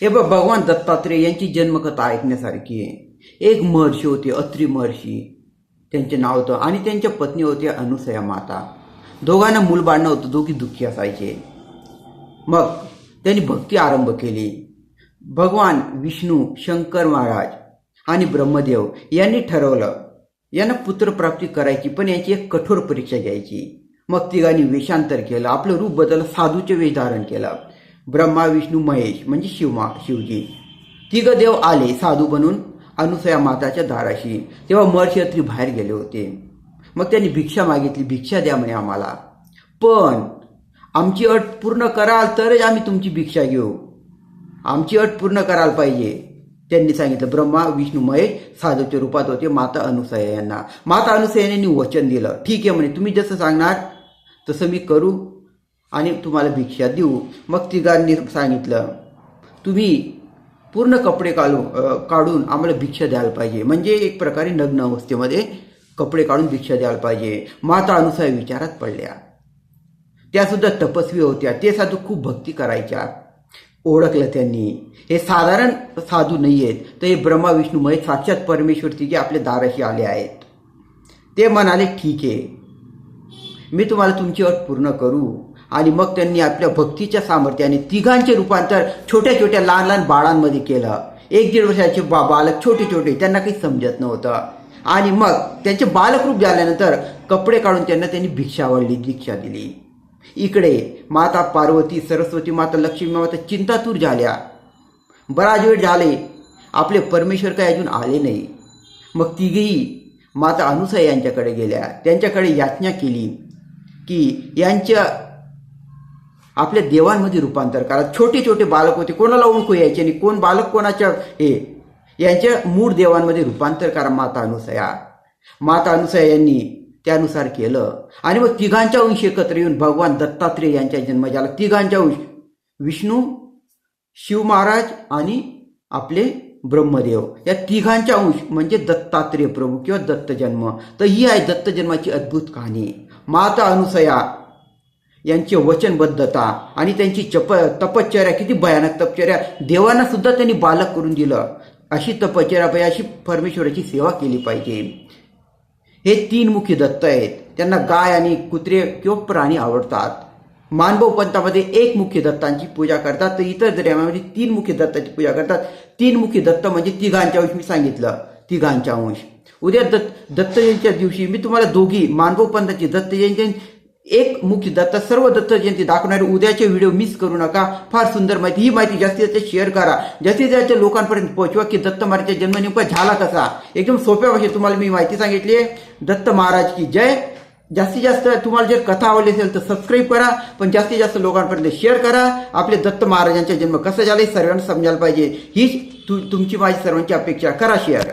हे बघ भगवान दत्तात्रेय यांची जन्मकथा ऐकण्यासारखी आहे. एक महर्षी होते अत्री महर्षी. त्यांचे नाव होतं आणि त्यांच्या पत्नी होत्या अनुसया माता. दोघांना मूलबांडणं होतं दोघी दुःखी असायचे. मग त्यांनी भक्ती आरंभ केली. भगवान विष्णू शंकर महाराज आणि ब्रह्मदेव यांनी ठरवलं यांना पुत्रप्राप्ती करायची पण यांची एक कठोर परीक्षा घ्यायची. मग तिघांनी वेषांतर केलं आपलं रूप बदललं साधूचे वेश धारण केलं. ब्रह्मा विष्णू महेश म्हणजे शिवमा शिवजी. तिघ देव आले साधू बनून अनुसया माताच्या दाराशी. तेव्हा महर्षी बाहेर गेले होते. मग त्यांनी भिक्षा मागितली. भिक्षा द्या म्हणे आम्हाला. पण आमची अट पूर्ण कराल तरच आम्ही तुमची भिक्षा घेऊ. आमची अट पूर्ण करायला पाहिजे. त्यांनी सांगितलं ब्रह्मा विष्णू महेश साधूच्या रूपात होते माता अनुसया यांना. माता अनुसया यांनी वचन दिलं. ठीक आहे म्हणे तुम्ही जसं सांगणार तसं मी करू. आणि तुम्हाला भिक्षा देऊ. मग तिघांनी सांगितलं तुम्ही पूर्ण कपडे काढू काढून आम्हाला भिक्षा द्यायला पाहिजे. म्हणजे एक प्रकारे नग्न अवस्थेमध्ये कपडे काढून भिक्षा द्यायला पाहिजे. माता अनुसार विचारात पडल्या. त्यासुद्धा तपस्वी होत्या. ते साधू खूप भक्ती करायच्या. ओळखलं त्यांनी. हे साधारण साधू नाही आहेत तर हे ब्रह्मा विष्णू साक्षात परमेश्वर तिघे आपल्या दाराशी आले आहेत. ते म्हणाले ठीक आहे. मी तुम्हाला तुमची अट पूर्ण करू. आणि मग त्यांनी आपल्या भक्तीच्या सामर्थ्याने तिघांचे रूपांतर छोट्या छोट्या लहान लहान बाळांमध्ये केलं. एक दीड वर्षाचे बा बालक छोटे छोटे त्यांना काही समजत नव्हतं. आणि मग त्यांचे बालकरूप झाल्यानंतर कपडे काढून त्यांना त्यांनी भिक्षा आवडली दीक्षा दिली. इकडे माता पार्वती सरस्वती माता लक्ष्मी माता चिंतातूर झाल्या. बराच वेळ झाले. आपले परमेश्वर काही अजून आले नाही. मग तिघेही माता अनुसया यांच्याकडे गेल्या. त्यांच्याकडे याचना केली की यांच्या आपल्या देवांमध्ये रूपांतर करा. छोटे छोटे बालक होते कोणाला ओळखू यायचे आणि कोण बालक कोणाच्या हे यांच्या मूळ देवांमध्ये रूपांतर करा माता अनुसया. माता अनुसया यांनी त्यानुसार केलं. आणि मग तिघांच्या अंश एकत्र येऊन भगवान दत्तात्रेय यांच्या जन्म झाला तिघांच्या अंश विष्णू शिव महाराज आणि आपले ब्रह्मदेव. या तिघांच्या अंश म्हणजे दत्तात्रेय प्रभू किंवा दत्तजन्म. तर ही आहे दत्तजन्माची अद्भुत कहाणी. माता अनुसया यांची वचनबद्धता आणि त्यांची चप तपश्चर्या किती भयानक तपश्चर्या. देवांना सुद्धा त्यांनी बालक करून दिलं. अशी तपश्चर्या पाहिजे अशी परमेश्वराची सेवा केली पाहिजे. हे तीन मुख्य दत्त आहेत. त्यांना गाय आणि कुत्रे किंवा प्राणी आवडतात. मानभव पंथामध्ये एक मुख्य दत्तांची पूजा करतात तर इतर धर्मामध्ये तीन मुख्य दत्ताची पूजा करतात. तीन मुख्य दत्त म्हणजे तिघांच्या अंश मी सांगितलं. तिघांच्या अंश. उद्या दत्त दत्त जयंतीच्या दिवशी मी तुम्हाला दोघी मानभव पंथाची दत्त जयंती एक मुख्य दत्त सर्व दत्त जयंती दाखवणारे उद्याचे व्हिडिओ मिस करू नका. फार सुंदर माहिती. ही माहिती जास्तीत जास्त शेअर करा. जास्तीत जास्त लोकांपर्यंत पोहोचवा की दत्त महाराजचा जन्म नेमका झाला कसा? एकदम सोप्या भाषेत तुम्हाला मी माहिती सांगितली आहे. दत्त महाराज की जय. जास्तीत जास्त तुम्हाला जर कथा आवडली असेल तर सबस्क्राईब करा पण जास्तीत जास्त लोकांपर्यंत शेअर करा. आपले दत्त महाराजांचा जन्म कसा झाला हे सर्वांना समजायला पाहिजे. हीच तु तुमची माझी सर्वांची अपेक्षा. करा शेअर